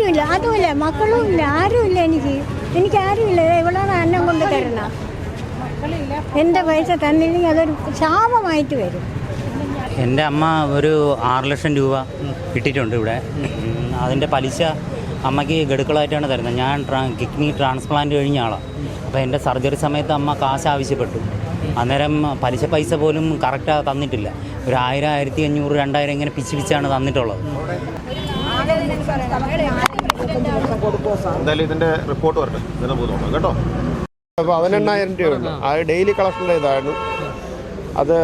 ആരുമില്ല അതുമില്ല മക്കളും ഇല്ല ആരുമില്ല എനിക്ക്. എനിക്ക് ആരുമില്ല ഇവളാണ് അന്നം കൊണ്ട് തരണം. എന്റെ പൈസ തന്നില്ലെങ്കിൽ അതൊരു ശാപമായിട്ട് വരും. എന്റെ അമ്മ ഒരു ആറ് ലക്ഷം രൂപ ഇട്ടിട്ടുണ്ട് ഇവിടെ. അതിന്റെ പലിശ അമ്മയ്ക്ക് ഗഡുക്കളായിട്ടാണ് തരുന്നത്. ഞാൻ ട്രാ കിഡ്നി ട്രാൻസ്പ്ലാന്റ് കഴിഞ്ഞ ആളാണ് അപ്പോൾ എന്റെ സർജറി സമയത്ത് അമ്മ കാശ് ആവശ്യപ്പെട്ടു. അന്നേരം പലിശ പൈസ പോലും കറക്റ്റാണ് തന്നിട്ടില്ല. ഒരു ആയിരം ആയിരത്തി അഞ്ഞൂറ് രണ്ടായിരം ഇങ്ങനെ പിച്ച് പിച്ചാണ് തന്നിട്ടുള്ളത്. എന്തായാലും ഇതിന്റെ റിപ്പോർട്ട് വരട്ടെ. ഇതിനെ പോയി നോക്കാം കേട്ടോ? പതിനെണ്ണായിരം രൂപയുണ്ട് ആ ഡെയിലി കളക്ഷന്റെ ഇതായിരുന്നു. അത്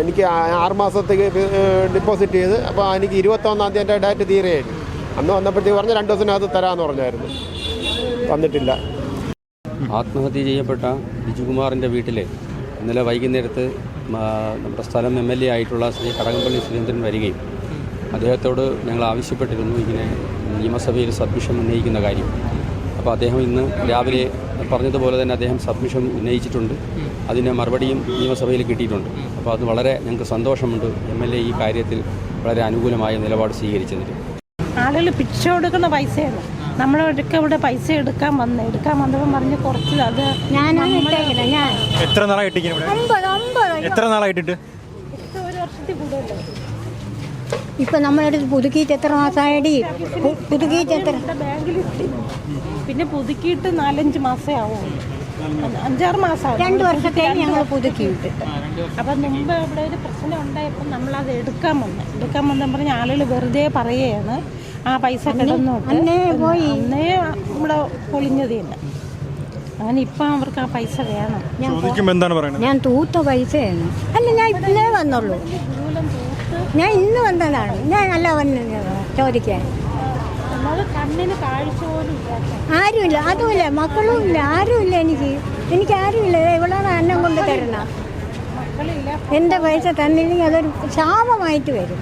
എനിക്ക് ആറുമാസത്തേക്ക് ആറ് മാസത്തേക്ക് ഡിപ്പോസിറ്റ് ചെയ്ത് അപ്പോൾ എനിക്ക് ഇരുപത്തൊന്നാം തീയതി എന്റെ ഡേറ്റ് തീരെയായിരുന്നു അന്ന് വന്നപ്പോഴത്തേക്ക് പറഞ്ഞ രണ്ട് ദിവസത്തിനകത്ത് തരാമെന്ന് പറഞ്ഞായിരുന്നു. തന്നിട്ടില്ല ആത്മഹത്യ ചെയ്യപ്പെട്ട ബിജുകുമാറിന്റെ വീട്ടിൽ ഇന്നലെ വൈകുന്നേരത്ത് നമ്മുടെ സ്ഥലം എം എൽ എ ആയിട്ടുള്ള ശ്രീ കടകംപള്ളി സുരേന്ദ്രൻ വരികയും അദ്ദേഹത്തോട് ഞങ്ങൾ ആവശ്യപ്പെട്ടിരുന്നു. ഇങ്ങനെ നിയമസഭയിൽ സബ്മിഷൻ ഉന്നയിക്കുന്ന കാര്യം. അപ്പോൾ അദ്ദേഹം ഇന്ന് രാവിലെ പറഞ്ഞതുപോലെ തന്നെ അദ്ദേഹം സബ്മിഷൻ ഉന്നയിച്ചിട്ടുണ്ട്. അതിന്റെ മറുപടിയും നിയമസഭയിൽ കിട്ടിയിട്ടുണ്ട്. അപ്പോൾ അത് വളരെ ഞങ്ങൾക്ക് സന്തോഷമുണ്ട്. എം എൽ എ ഈ കാര്യത്തിൽ വളരെ അനുകൂലമായ നിലപാട് സ്വീകരിച്ചതിന്. ആളുകൾ പിച്ച കൊടുക്കുന്ന പൈസയാണ് നമ്മളൊക്കെ ഇവിടെ പൈസ എടുക്കാൻ വന്ന് എടുക്കാൻ വന്നപ്പോൾ പറഞ്ഞ് കുറച്ച് അത് ഞാനാണ് എത്ര നാളായിട്ട് എത്ര നാളായിട്ടിട്ട്? ഒരു വർഷത്തിൽ കൂടുതൽ ഇപ്പൊ നമ്മളെടുത്ത് പുതുക്കിയിട്ട് എത്ര മാസമായടി പുതുക്കിയിട്ട് എത്ര? ബാങ്കിൽ പിന്നെ പുതുക്കിയിട്ട് നാലഞ്ച് മാസമേ ആവും അഞ്ച് അഞ്ചാറ് മാസം രണ്ട് വർഷത്തേക്ക് ഞങ്ങൾ പുതുക്കി വിട്ടിട്ട് അപ്പം മുമ്പ് അവിടെ ഒരു പ്രശ്നം ഉണ്ടായപ്പോൾ അത് എടുക്കാൻ വന്നു. എടുക്കാൻ വന്ന പറഞ്ഞ ആളുകൾ വെറുതെ പറയുകയാണ്. ആ പൈസ കിടന്നോട്ട്. അന്നേ പോയി. അന്നേ ഇവിടെ പൊളിഞ്ഞത് തന്നെ. അങ്ങനെ ഇപ്പം അവർക്ക് ആ പൈസ വേണം. ഞാൻ ചോദിക്കുമ്പോൾ എന്താണ് പറയുന്നത് ഞാൻ തൂത്ത പൈസയാണ്. അല്ല ഞാൻ ഇന്നേ വന്നുള്ളൂ ഞാൻ ഇന്ന് വന്നതാണ്. ഞാൻ അല്ല വന്നത് ചോദിക്കാൻ. ആരുമില്ല അതുമില്ല. മക്കളും ഇല്ല ആരുമില്ല എനിക്ക്. എനിക്ക് ആരുമില്ല. ഇവളാണ് അന്നം കൊണ്ട് തരണം മക്കളില്ല. എന്റെ പൈസ തന്നില്ലെങ്കിൽ അതൊരു ശാപമായിട്ട് വരും.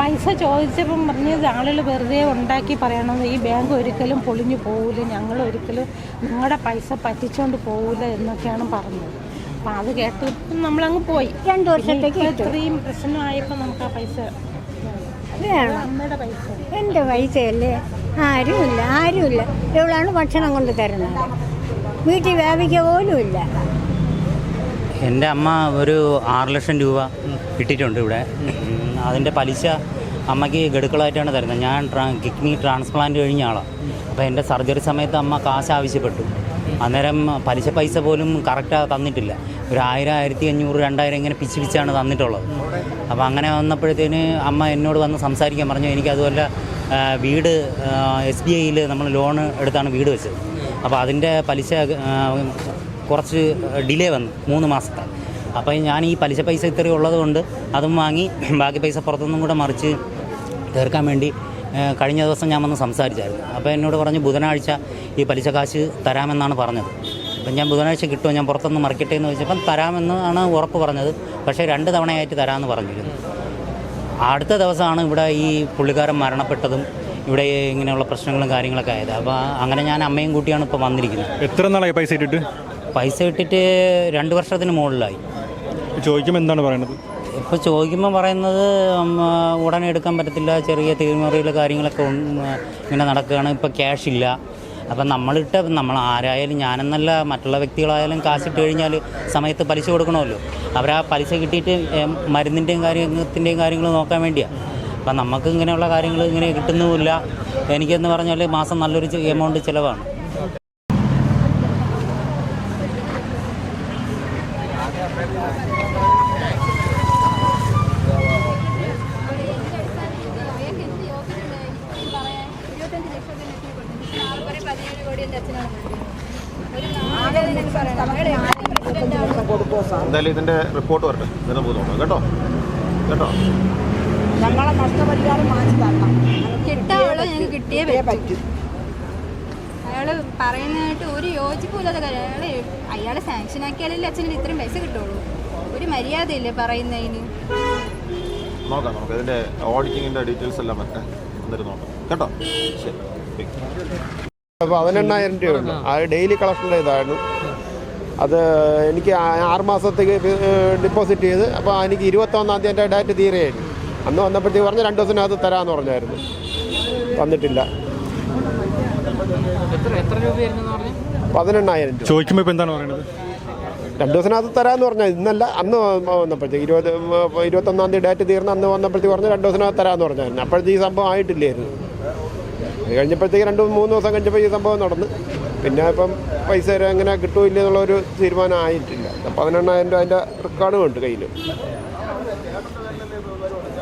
പൈസ ചോദിച്ചപ്പം പറഞ്ഞത് ആളുകൾ വെറുതെ ഉണ്ടാക്കി പറയണമെന്ന് ഈ ബാങ്ക് ഒരിക്കലും പൊളിഞ്ഞു പോകില്ല ഞങ്ങൾ ഒരിക്കലും നിങ്ങളുടെ പൈസ പറ്റിച്ചോണ്ട് പോകില്ല എന്നൊക്കെയാണ് പറഞ്ഞത്. അപ്പം അത് കേട്ട് നമ്മളങ്ങ് പോയി. രണ്ട് വർഷത്തേക്ക് ഇത്രയും പ്രശ്നമായപ്പോൾ നമുക്ക് ആ പൈസ വേണം അമ്മയുടെ പൈസ. എന്റെ പൈസയല്ലേ? ആരുമില്ല ആരുമില്ല. ഇവളാണ് ഭക്ഷണം കൊണ്ട് തരുന്നത്. വീട്ടിൽ വ്യാപിക്കുക പോലും ഇല്ല. എന്റെ അമ്മ ഒരു ആറ് ലക്ഷം രൂപ ഇട്ടിട്ടുണ്ട് ഇവിടെ. അതിന്റെ പലിശ അമ്മയ്ക്ക് ഗഡുക്കളായിട്ടാണ് തരുന്നത്. ഞാൻ കിഡ്നി ട്രാൻസ്പ്ലാന്റ് കഴിഞ്ഞ ആളാണ് അപ്പോൾ എന്റെ സർജറി സമയത്ത് അമ്മ കാശ് ആവശ്യപ്പെട്ടു. അന്നേരം പലിശ പൈസ പോലും കറക്റ്റാണ് തന്നിട്ടില്ല. ഒരു ആയിരം ആയിരത്തി അഞ്ഞൂറ് രണ്ടായിരം ഇങ്ങനെ പിച്ച് പിച്ചാണ് തന്നിട്ടുള്ളത്. അപ്പോൾ അങ്ങനെ വന്നപ്പോഴത്തേന് അമ്മ എന്നോട് വന്ന് സംസാരിക്കാൻ പറഞ്ഞു എനിക്ക് അതുപോലെ വീട് എസ് ബി ഐയിൽ നമ്മൾ ലോൺ എടുത്താണ് വീട് വെച്ചത്. അപ്പോൾ അതിന്റെ പലിശ കുറച്ച് ഡിലേ വന്നു മൂന്ന് മാസത്തെ. അപ്പോൾ ഞാൻ ഈ പലിശ പൈസ ഇത്രയും ഉള്ളതുകൊണ്ട് അതും വാങ്ങി ബാക്കി പൈസ പുറത്തുനിന്നും കൂടെ മറിച്ച് തീർക്കാൻ വേണ്ടി കഴിഞ്ഞ ദിവസം ഞാൻ വന്ന് സംസാരിച്ചായിരുന്നു. അപ്പോൾ എന്നോട് പറഞ്ഞു ബുധനാഴ്ച ഈ പലിശ കാശ് തരാമെന്നാണ് പറഞ്ഞത്. അപ്പം ഞാൻ ബുധനാഴ്ച കിട്ടുമോ? ഞാൻ പുറത്തുനിന്ന് മറിക്കട്ടെ എന്ന് ചോദിച്ചപ്പം തരാമെന്നാണ് ഉറപ്പ് പറഞ്ഞത്. പക്ഷേ രണ്ട് തവണയായിട്ട് തരാമെന്ന് പറഞ്ഞിരുന്നു. അടുത്ത ദിവസമാണ് ഇവിടെ ഈ പുള്ളിക്കാരൻ മരണപ്പെട്ടതും ഇവിടെ ഇങ്ങനെയുള്ള പ്രശ്നങ്ങളും കാര്യങ്ങളൊക്കെ ആയത്. അപ്പോൾ അങ്ങനെ ഞാൻ അമ്മയും കൂട്ടിയാണ് ഇപ്പോൾ വന്നിരിക്കുന്നത്. എത്ര നാളായി പൈസ ഇട്ടിട്ട്? പൈസ ഇട്ടിട്ട് രണ്ട് വർഷത്തിന് മുകളിലായി. ചോദിക്കുമ്പോൾ എന്താണ് പറയുന്നത്? ഇപ്പോൾ ചോദിക്കുമ്പോൾ പറയുന്നത് ഉടനെ എടുക്കാൻ പറ്റത്തില്ല ചെറിയ തീർമറികൾ കാര്യങ്ങളൊക്കെ ഇങ്ങനെ നടക്കുകയാണ് ഇപ്പോൾ ക്യാഷ് ഇല്ല. അപ്പം നമ്മളിട്ട് നമ്മൾ ആരായാലും ഞാനെന്നല്ല മറ്റുള്ള വ്യക്തികളായാലും കാശ് ഇട്ട് കഴിഞ്ഞാൽ സമയത്ത് പലിശ കൊടുക്കണമല്ലോ. അവർ ആ പലിശ കിട്ടിയിട്ട് മരുന്നിന്റെയും കാര്യത്തിന്റെയും കാര്യങ്ങൾ നോക്കാൻ വേണ്ടിയാണ് അപ്പം നമുക്ക് ഇങ്ങനെയുള്ള കാര്യങ്ങൾ ഇങ്ങനെ കിട്ടുന്നുമില്ല. എനിക്കെന്ന് പറഞ്ഞാൽ മാസം നല്ലൊരു എമൗണ്ട് ചിലവാണ്. എന്തായാലും ഇതിന്റെ റിപ്പോർട്ട് വരട്ടെ. ഇതിനെ നോക്കാം. കേട്ടോ? കേട്ടോ? ഞങ്ങളെ നഷ്ടപരിഹാരം വാങ്ങിച്ചു തരണം. കിട്ടാവുള്ള ഞങ്ങൾക്ക് കിട്ടിയേ പറ്റൂ. പറ്റും. അയാൾ പറയുന്നതായിട്ട് ഒരു യോജിപ്പില്ലാത്ത കാര്യം. അയാൾ അയാളെ സാങ്ഷൻ ആക്കിയാലല്ലേ അച്ഛന് ഇത്രയും പൈസ കിട്ടുള്ളൂ. ഒരു മര്യാദയില്ലേ പറയുന്നതിന്? നോക്കാം നമുക്ക് ഇതിന്റെ ഓഡിറ്റിങ്ങിന്റെ ഡീറ്റെയിൽസ് എല്ലാം വരട്ടെ. എന്നിട്ട് നോക്കാം. കേട്ടോ? ശരി. പതിനെണ്ണായിരം രൂപയുണ്ട് അത് ഡെയിലി കളക്ഷൻ ഇതായിരുന്നു അത് എനിക്ക് ആറുമാസത്തേക്ക് ആറ് മാസത്തേക്ക് ഡിപ്പോസിറ്റ് ചെയ്ത് അപ്പോൾ എനിക്ക് ഇരുപത്തൊന്നാം തീയതി എന്റെ ഡേറ്റ് തീരെയായിരുന്നു അന്ന് വന്നപ്പോഴത്തേക്ക് പറഞ്ഞ രണ്ട് ദിവസത്തിനകത്ത് തരാമെന്ന് പറഞ്ഞായിരുന്നു. തന്നിട്ടില്ല പതിനെണ്ണായിരം രൂപ. ചോദിക്കുമ്പോൾ ഇപ്പോൾ എന്താണ് പറയുന്നത് രണ്ട് ദിവസത്തിനകത്ത് തരാമെന്ന് പറഞ്ഞാൽ ഇന്നല്ല അന്ന് വന്നപ്പോഴത്തേക്ക് ഇരുപത് ഇരുപത്തൊന്നാം തീയതി ഡേറ്റ് തീർന്ന് അന്ന് വന്നപ്പോഴത്തേക്ക് പറഞ്ഞ രണ്ട് ദിവസത്തിനകത്ത് തരാമെന്ന് പറഞ്ഞായിരുന്നു. അപ്പോഴത്തേക്ക് ഈ സംഭവം ആയിട്ടില്ലായിരുന്നു. അത് കഴിഞ്ഞപ്പോഴത്തേക്ക് രണ്ട് മൂന്ന് ദിവസം കഴിഞ്ഞപ്പോൾ ഈ സംഭവം നടന്ന്. പിന്നെ ഇപ്പം പൈസ വരെ എങ്ങനെ കിട്ടുമില്ല എന്നുള്ളൊരു തീരുമാനം ആയിട്ടില്ല. പതിനെണ്ണായിരം രൂപ അതിന്റെ റെക്കോർഡും ഉണ്ട് കയ്യിൽ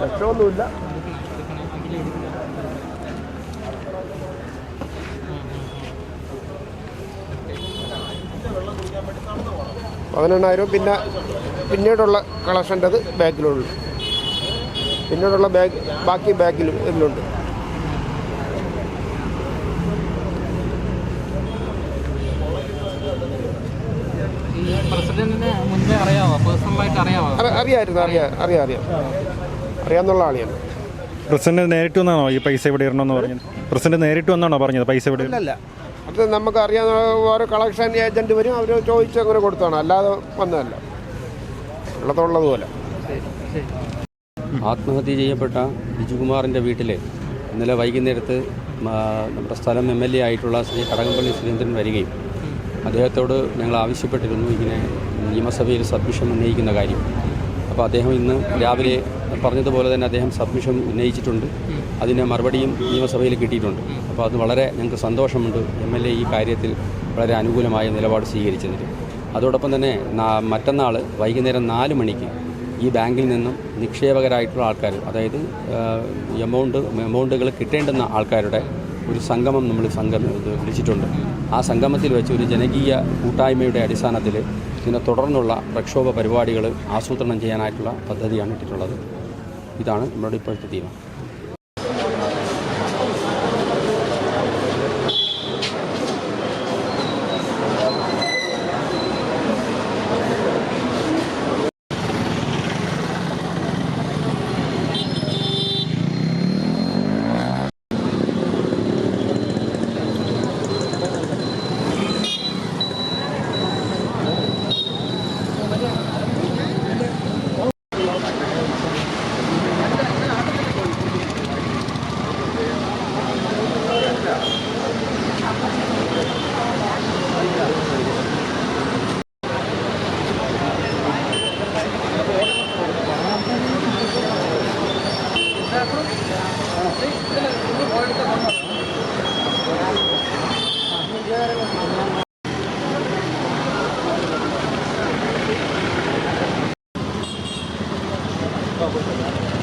ലക്ഷമൊന്നുമില്ല പതിനെണ്ണായിരം പിന്നെ പിന്നീടുള്ള കളക്ഷന്റെത് ബാക്കിലുള്ളൂ പിന്നീടുള്ള ബാഗ് ബാക്കി ബാഗിലും ഇതിലുണ്ട്. അറിയാമായിരുന്നു അറിയാം അറിയാം അറിയാം. അറിയാമെന്നുള്ള ആളിയാണ്. പ്രസിഡന്റ് നേരിട്ട് വന്നാണോ ഈ പൈസ ഇവിടെ ഇടണമെന്ന് പറഞ്ഞത്? പ്രസിഡന്റ് നേരിട്ട് വന്നാണോ പറഞ്ഞത് പൈസ ഇവിടെ അല്ല അത് നമുക്ക് അറിയാവുന്ന ഓരോ കളക്ഷൻ ഏജന്റ് വരും അവർ ചോദിച്ച് അങ്ങനെ കൊടുത്താണ്. അല്ലാതെ വന്നതല്ല. ഉള്ളതുള്ളതുപോലെ ആത്മഹത്യ ചെയ്യപ്പെട്ട ബിജുകുമാറിന്റെ വീട്ടിലെ ഇന്നലെ വൈകുന്നേരത്ത് നമ്മുടെ സ്ഥലം എം എൽ എ ആയിട്ടുള്ള ശ്രീ കടകംപള്ളി സുരേന്ദ്രൻ വരികയും അദ്ദേഹത്തോട് ഞങ്ങൾ ആവശ്യപ്പെട്ടിരുന്നു. ഇങ്ങനെ നിയമസഭയിൽ സബ്മിഷൻ ഉന്നയിക്കുന്ന കാര്യം. അപ്പോൾ അദ്ദേഹം ഇന്ന് രാവിലെ പറഞ്ഞതുപോലെ തന്നെ അദ്ദേഹം സബ്മിഷൻ ഉന്നയിച്ചിട്ടുണ്ട്. അതിന് മറുപടിയും നിയമസഭയിൽ കിട്ടിയിട്ടുണ്ട്. അപ്പോൾ അത് വളരെ ഞങ്ങൾക്ക് സന്തോഷമുണ്ട് എം എൽ എ ഈ കാര്യത്തിൽ വളരെ അനുകൂലമായ നിലപാട് സ്വീകരിച്ചതിൽ അതോടൊപ്പം തന്നെ മറ്റന്നാൾ വൈകുന്നേരം നാല് മണിക്ക് ഈ ബാങ്കിൽ നിന്നും നിക്ഷേപകരായിട്ടുള്ള ആൾക്കാർ അതായത് എമൗണ്ട് എമൗണ്ടുകൾ കിട്ടേണ്ടുന്ന ആൾക്കാരുടെ ഒരു സംഗമം നമ്മൾ സംഘം വിളിച്ചിട്ടുണ്ട്. ആ സംഗമത്തിൽ വെച്ച് ഒരു ജനകീയ കൂട്ടായ്മയുടെ അടിസ്ഥാനത്തിൽ ഇതിനെ തുടർന്നുള്ള പ്രക്ഷോഭ പരിപാടികൾ ആസൂത്രണം ചെയ്യാനായിട്ടുള്ള പദ്ധതിയാണ് ഇട്ടിട്ടുള്ളത്. ഇതാണ് നമ്മുടെ ഇപ്പോഴത്തെ തീരുമാനം. Gracias.